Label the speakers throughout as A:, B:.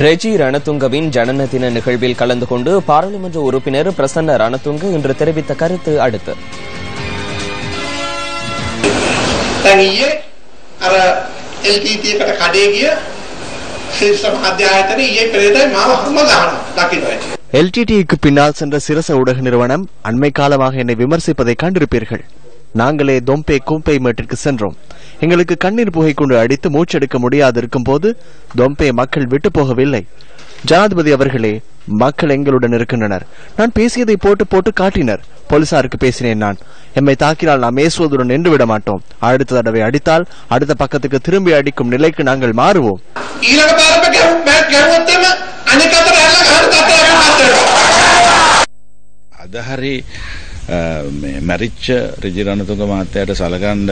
A: ரெஜி ரணதுங்கவின் ஜனன தின நிகழ்வில் கலந்து கொண்டு பாராளுமன்ற உறுப்பினர் பிரசன்ன ரணதுங்க இன்று தெரிவித்த கருத்து அடுத்து
B: දැන් ඊයේ අර LTT එකට කඩේ ගිය ශිෂ්‍ය මාධ්‍ය ආයතන ඊයේ පෙරේදා මාව හැම ගහනවා දකින්න
C: எல்டிடிக்கு பின்னால் சென்ற சிரச ஊடக நிறுவனம் அண்மை காலமாக என்னை விமர்சிப்பதை கண்டிருப்பீர்கள் நாங்களே தொம்பே கூம்பே மேட்டிற்கு சென்றோம் எங்களுக்கு கண்ணீர் புகை கொண்டு அடித்து மூச்செடுக்க முடியாதிருக்கும் போது தொம்பே மக்கள் விட்டு போகவில்லை ஜனாதிபதி அவர்களே மக்கள் எங்களுடன் இருக்கின்றனர் நான் பேசியதை போட்டு போட்டு காட்டினர் போலீசாருக்கு பேசினேன் நான் எம்மை தாக்கினால் நாம் ஏசுவதுடன் நின்று விட மாட்டோம் அடுத்த தடவை அடித்தால் அடுத்த பக்கத்துக்கு திரும்பி அடிக்கும் நிலைக்கு நாங்கள் மாறுவோம்
B: ಅದಹರಿ පාරම ගැහුවොත් එම අනික අතට ඇල්ල ගහන තත්ත්වයකට පත් වෙනවා
D: අද හරි අ, මේ මැරිච්ච රජරණතුක මහත්තයට සලකණ්ඩ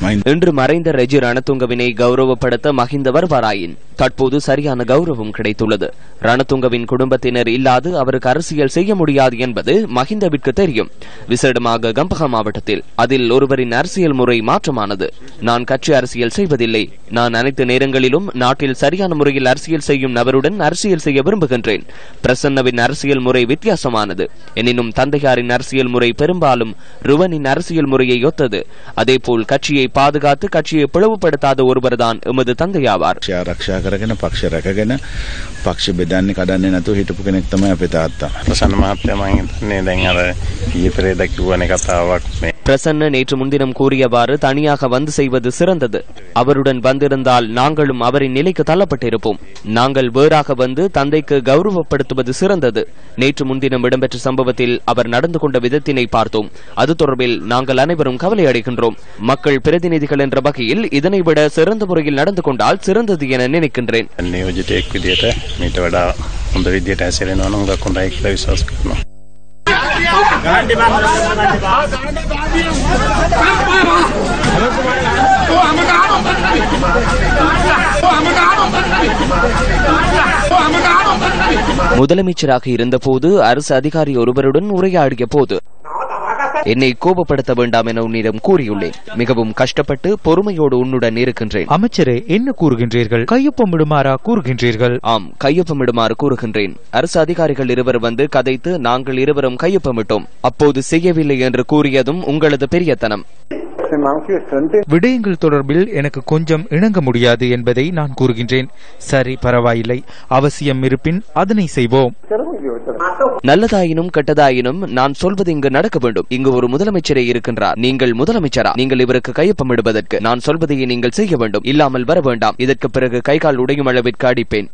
D: මහින්ද
A: இன்று மறைந்த ரெஜி ரணதுங்கவினை கௌரவப்படுத்த மகிந்த வருவாராயின் தற்போது சரியான கௌரவம் கிடைத்துள்ளது. ரணதுங்கவின் குடும்பத்தினர் இல்லாது அவருக்கு அரசியல் செய்ய முடியாது என்பது மஹிந்தவிற்கு தெரியும். விசேடமாக கம்பக மாவட்டத்தில் அதில் ஒருவரின் அரசியல் முறை மாற்றமானது. நான் கட்சி அரசியல் செய்வதில்லை. நான் அனைத்து நேரங்களிலும் நாட்டில் சரியான முறையில் அரசியல் செய்யும் நபருடன் அரசியல் செய்ய விரும்புகின்றேன். பிரசன்னவின் அரசியல் முறை வித்தியாசமானது. எனினும் தந்தையாரின் அரசியல் முறை பெரும்பாலும் ருவனின் அரசியல் முறையை ஒத்தது. அதேபோல் கட்சியை பாதுகாத்து கட்சியை பிளவுபடுத்தாத ஒருவர்தான் எமது தந்தையாவார்.
D: කරගෙන පක්ෂ රැකගෙන පක්ෂ බෙදන්නේ කඩන්නේ නැතුව හිටපු කෙනෙක් තමයි අපේ තාත්තා.
E: ප්‍රසන්න මහත්තයා මම හිතන්නේ දැන් අර ඊයේ පෙරේදා කිව්වනේ කතාවක් මේ
A: பிரசன்ன நேற்று முன்தினம் கூறியவாறு தனியாக வந்து செய்வது சிறந்தது அவருடன் வந்திருந்தால் நாங்களும் அவரின் நிலைக்கு தள்ளப்பட்டிருப்போம் நாங்கள் வேறாக வந்து தந்தைக்கு கௌரவப்படுத்துவது சிறந்தது நேற்று முன்தினம் இடம்பெற்ற சம்பவத்தில் அவர் நடந்து கொண்ட விதத்தினை பார்த்தோம் அது தொடர்பில் நாங்கள் அனைவரும் கவலை அடைகின்றோம் மக்கள் பிரதிநிதிகள் என்ற வகையில் இதனை விட சிறந்த முறையில் நடந்து கொண்டால் சிறந்தது என நினைக்கின்றேன்
E: නියෝජිතයෙක් විදියට මීට වඩා හොඳ විදියට හැසිරෙනවා නම් හොඳක් හොඳයි කියලා විශ්වාස කරනවා.
A: முதலமைச்சராக இருந்தபோது அரசு அதிகாரி ஒருவருடன் உரையாடிய போது என்னை கோபப்படுத்த வேண்டாம் என உன்னிடம் கூறியுள்ளேன். மிகவும் கஷ்டப்பட்டு பொறுமையோடு உன்னுடன் இருக்கின்றேன்.
F: அமைச்சரே என்ன கூறுகின்றீர்கள்? கையொப்பமிடுமாறா கூறுகின்றீர்கள்?
A: ஆம் கையொப்பமிடுமாறு கூறுகின்றேன். அரசு அதிகாரிகள் இருவர் வந்து கதைத்து நாங்கள் இருவரும் கையொப்பமிட்டோம். அப்போது செய்யவில்லை என்று கூறியதும் உங்களது பெரியத்தனம்.
F: விடயங்கள் தொடர்பில் எனக்கு கொஞ்சம் இணங்க முடியாது என்பதை நான் கூறுகின்றேன். சரி பரவாயில்லை. அவசியம் இருப்பின் அதனை செய்வோம்.
A: நல்லதாயினும் கெட்டதாயினும் நான் சொல்வது இங்கு நடக்க வேண்டும். இங்கு ஒரு முதலமைச்சரே இருக்கின்றார். நீங்கள் முதலமைச்சரா? நீங்கள் இவருக்கு கையொப்பமிடுவதற்கு நான் சொல்வதையே நீங்கள் செய்ய வேண்டும். இல்லாமல் வர வேண்டாம். இதற்கு பிறகு கை கால் உடையும் அளவிற்கு அடிப்பேன்.